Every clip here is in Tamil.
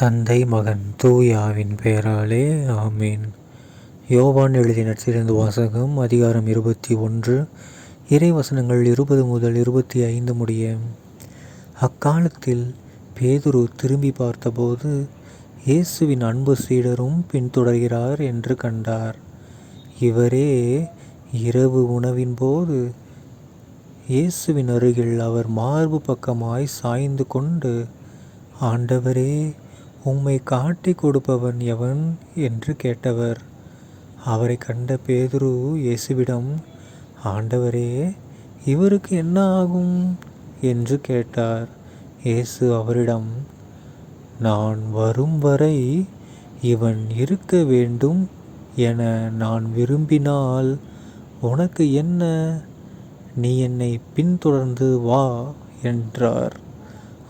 தந்தை மகன் தூயாவின் பெயராலே ஆமீன். யோவான் எழுதிய நற்சிறந்த வாசகம் அதிகாரம் இருபத்தி ஒன்று இறைவசனங்கள் இருபது முதல் இருபத்தி ஐந்து முடிய. அக்காலத்தில் பேதுரு திரும்பி பார்த்தபோது இயேசுவின் அன்பு சீடரும் பின்தொடர்கிறார் என்று கண்டார். இவரே இரவு உணவின் போது இயேசுவின் அருகில் அவர் மார்பு பக்கமாய் சாய்ந்து கொண்டு ஆண்டவரே உம்மை காட்டி கொடுப்பவன் எவன் என்று கேட்டவர். அவரை கண்ட பேதுரு இயேசுவிடம் ஆண்டவரே இவருக்கு என்ன ஆகும்? என்று கேட்டார். இயேசு அவரிடம் நான் வரும் வரை இவன் இருக்க வேண்டும் என நான் விரும்பினால் உனக்கு என்ன? நீ என்னை பின்தொடர்ந்து வா என்றார்.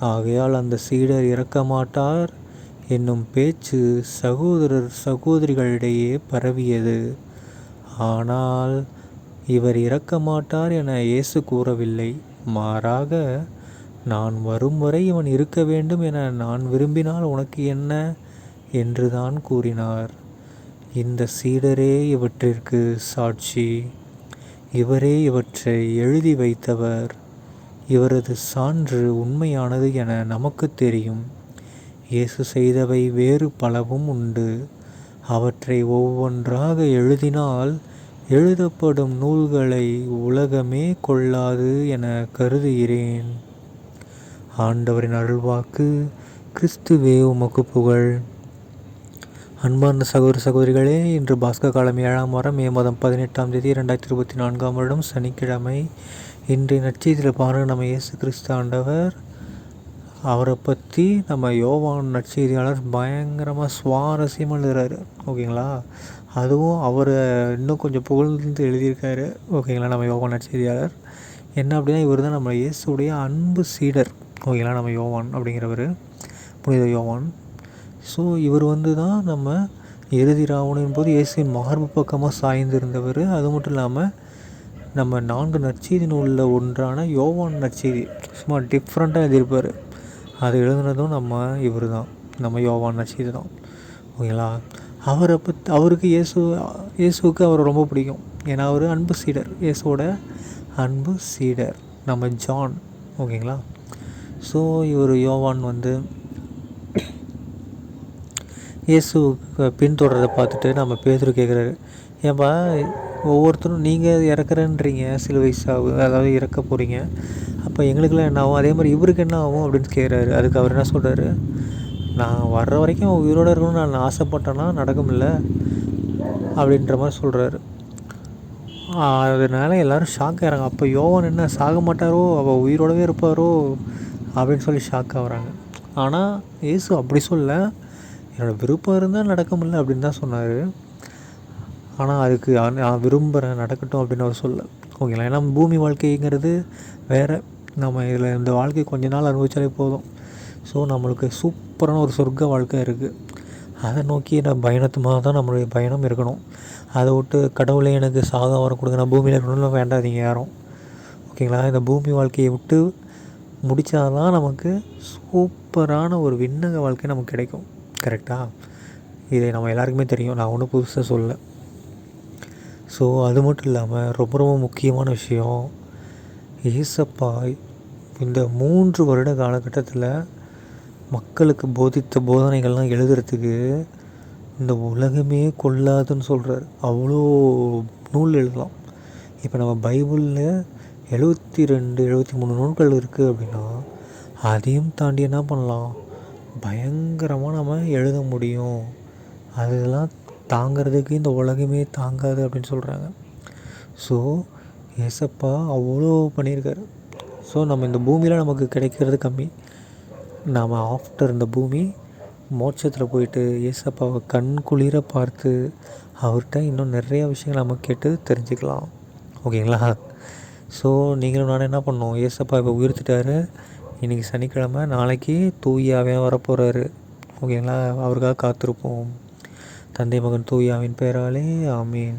ஆகையால் அந்த சீடர் இறக்க மாட்டார் என்னும் பேச்சு சகோதரர் சகோதரிகளிடையே பரவியது. ஆனால் இவர் இறக்க மாட்டார் என இயேசு கூறவில்லை. மாறாக நான் வரும் வரை இவன் இருக்க வேண்டும் என நான் விரும்பினால் உனக்கு என்ன? என்றுதான் கூறினார். இந்த சீடரே இவற்றிற்கு சாட்சி. இவரே இவற்றை எழுதி வைத்தவர். இவரது சான்று உண்மையானது என நமக்கு தெரியும். இயேசு செய்தவை வேறு பலவும் உண்டு. அவற்றை ஒவ்வொன்றாக எழுதினால் எழுதப்படும் நூல்களை உலகமே கொள்ளாது என கருதுகிறேன். ஆண்டவரின் அருள்வாக்கு கிறிஸ்துவே உமக்கு புகழ். அன்பார்ந்த சகோதர சகோதரிகளே இன்று பாஸ்க காலம் ஏழாம் வாரம் மே மாதம் பதினெட்டாம் தேதி இரண்டாயிரத்தி இருபத்தி நான்காம் வருடம் சனிக்கிழமை. இன்றைய நட்சத்திர பாருங்கள் நம்ம இயேசு கிறிஸ்து ஆண்டவர் அவரை பற்றி நம்ம யோவான் நற்செய்தியாளர் பயங்கரமாக சுவாரஸ்யமாக எழுதுறாரு. ஓகேங்களா? அதுவும் அவரை இன்னும் கொஞ்சம் புகழ்ந்து எழுதியிருக்காரு. ஓகேங்களா நம்ம யோவான் நற்செய்தியாளர்? என்ன அப்படின்னா இவர் தான் நம்ம இயேசுடைய அன்பு சீடர். ஓகேங்களா நம்ம யோவான் அப்படிங்கிறவர். புனித யோவான். ஸோ இவர் வந்து தான் நம்ம இறுதி ராவணின் போது இயேசுவின் மார்பு பக்கமாக சாய்ந்திருந்தவர். அது மட்டும் இல்லாமல் நம்ம நான்கு நற்செய்தி நூலில் ஒன்றான யோவான் நற்செய்தி. சும்மா டிஃப்ரெண்ட்டாக எழுதியிருப்பார். அது எழுதுனதும் நம்ம இவர் தான் நம்ம யோவான் நச்சீது தான் ஓகேங்களா? அவரை பற்றி அவருக்கு இயேசு இயேசுவுக்கு அவரை ரொம்ப பிடிக்கும். ஏன்னா அவர் அன்பு சீடர். இயேசுவோட அன்பு சீடர். நம்ம ஜான். ஓகேங்களா? ஸோ இவர் யோவான் வந்து இயேசு பின்தொடரதை பார்த்துட்டு நம்ம பேசுகிற கேட்குறாரு ஏன்பா ஒவ்வொருத்தரும் நீங்கள் இறக்குறேன்றீங்க சில வயசாக அதாவது இறக்க போகிறீங்க அப்போ எங்களுக்கெல்லாம் என்ன ஆகும்? அதே மாதிரி இவருக்கு என்ன ஆகும் அப்படின்னு கேட்குறாரு அதுக்கு அவர் என்ன சொல்கிறாரு நான் வர்ற வரைக்கும் உயிரோடு இருக்கணும்னு நான் ஆசைப்பட்டேன்னா நடக்கும்ல அப்படின்ற மாதிரி சொல்கிறாரு அதனால எல்லோரும் ஷாக் ஆகிறாங்க அப்போ யோவன் என்ன சாக மாட்டாரோ? அவள் உயிரோடவே இருப்பாரோ? அப்படின்னு சொல்லி ஷாக் ஆகுறாங்க. ஆனால் ஏசு அப்படி சொல்ல என்னோடய விருப்பம் இருந்தால் நடக்க முடியல அப்படின்னு தான் சொன்னார். ஆனால் அதுக்கு நான் விரும்புகிறேன் நடக்கட்டும் அப்படின்னு அவர் சொல்ல. ஓகேங்களா? ஏன்னா பூமி வாழ்க்கைங்கிறது வேறு. நம்ம இதில் இந்த வாழ்க்கை கொஞ்ச நாள் அனுபவிச்சாலே போதும். ஸோ நம்மளுக்கு சூப்பரான ஒரு சொர்க்க வாழ்க்கை இருக்குது அதை நோக்கி நான் பயணத்துமாக தான் நம்மளுடைய பயணம் இருக்கணும். அதை விட்டு கடவுளை எனக்கு சாதம் வர கொடுங்க. நான் பூமியில் இருக்கணும்னு வேண்டாதீங்க யாரும். ஓகேங்களா? இந்த பூமி வாழ்க்கையை விட்டு முடித்தாதான் நமக்கு சூப்பரான ஒரு விண்ணக வாழ்க்கை நமக்கு கிடைக்கும். கரெக்டாக இதை நம்ம எல்லாருக்குமே தெரியும். நான் ஒன்றும் புதுசாக சொல்ல ஸோ அது மட்டும் இல்லாமல் ரொம்ப ரொம்ப முக்கியமான விஷயம். ஏசப்பா இந்த மூன்று வருட காலகட்டத்தில் மக்களுக்கு போதித்த போதனைகள்லாம் எழுதுறதுக்கு இந்த உலகமே கொள்ளாதுன்னு சொல்கிறார் அவ்வளோ நூல் எழுதலாம். இப்போ நம்ம பைபிளில் எழுபத்தி ரெண்டு எழுபத்தி மூணு நூல்கள் இருக்குது அப்படின்னா அதையும் தாண்டி என்ன பண்ணலாம்? பயங்கரமாக நம்ம எழுத முடியும். அதெல்லாம் தாங்கிறதுக்கு இந்த உலகமே தாங்காது அப்படின்னு சொல்கிறாங்க ஸோ ஏசப்பா அவ்வளோ பண்ணியிருக்காரு. ஸோ நம்ம இந்த பூமியில் நமக்கு கிடைக்கிறது கம்மி. நாம் ஆஃப்டர் இந்த பூமி மோட்சத்தில் போயிட்டு ஏசப்பாவை கண் குளிர பார்த்து அவர்கிட்ட இன்னும் நிறைய விஷயங்கள் நம்ம கேட்டு தெரிஞ்சுக்கலாம். ஓகேங்களா? ஸோ நீங்களும் நானும் என்ன பண்ணோம்? ஏசப்பா இப்போ உயிர்த்துட்டாரு. இன்றைக்கி சனிக்கிழமை நாளைக்கு தூயாவே வரப்போகிறாரு ஓகேங்களா? அவருக்காக காத்திருப்போம். தந்தை மகன் தூயாவின் பெயராலே ஆமீன்.